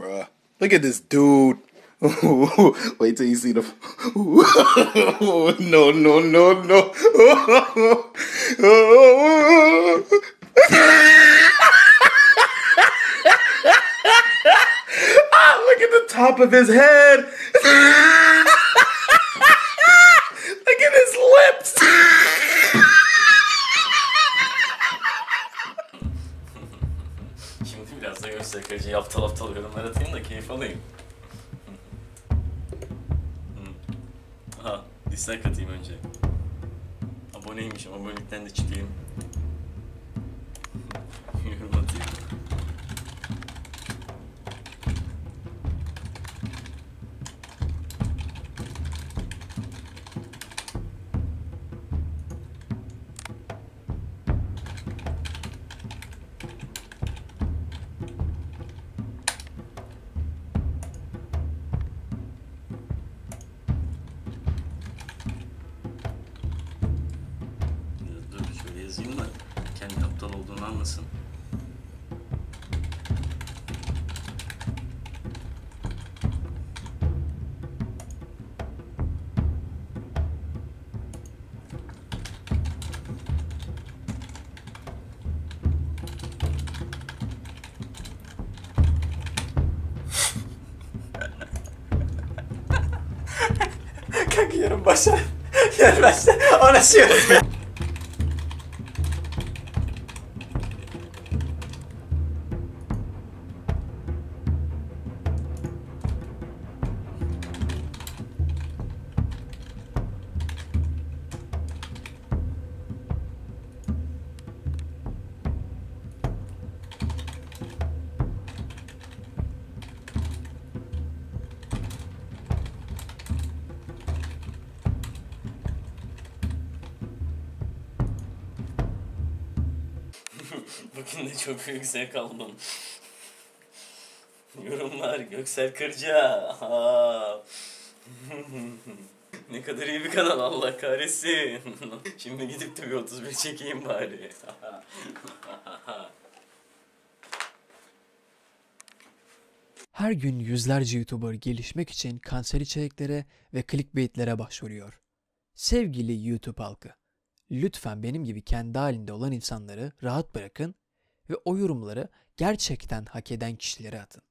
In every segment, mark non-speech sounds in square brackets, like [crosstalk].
Bruh. Look at this dude. [laughs] Wait till you see the. [laughs] no, no, no, no. [laughs] ah, look at the top of his head. Kırıcı aptal aptal yorumlar atayım da keyif alayım. Aha, dislike atayım önce. Aboneymişim, abonelikten de çıkayım. [laughs] Yorum atayım. Kendi aptal olduğunu anlasın. Kanka yarın başla. Yarın başla. Anlaşıyoruz. [laughs] Bugün de çok büyük zevk aldım. Yorumlar Göksel Kırca. [laughs] Ne kadar iyi bir kanal Allah kahretsin. [laughs] Şimdi gidip de bir 31 çekeyim bari. Her gün yüzlerce YouTuber gelişmek için kanser içeriklere ve clickbait'lere başvuruyor. Sevgili YouTube halkı, lütfen benim gibi kendi halinde olan insanları rahat bırakın ve o yorumları gerçekten hak eden kişilere atın.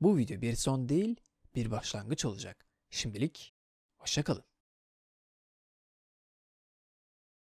Bu video bir son değil, bir başlangıç olacak. Şimdilik hoşça kalın.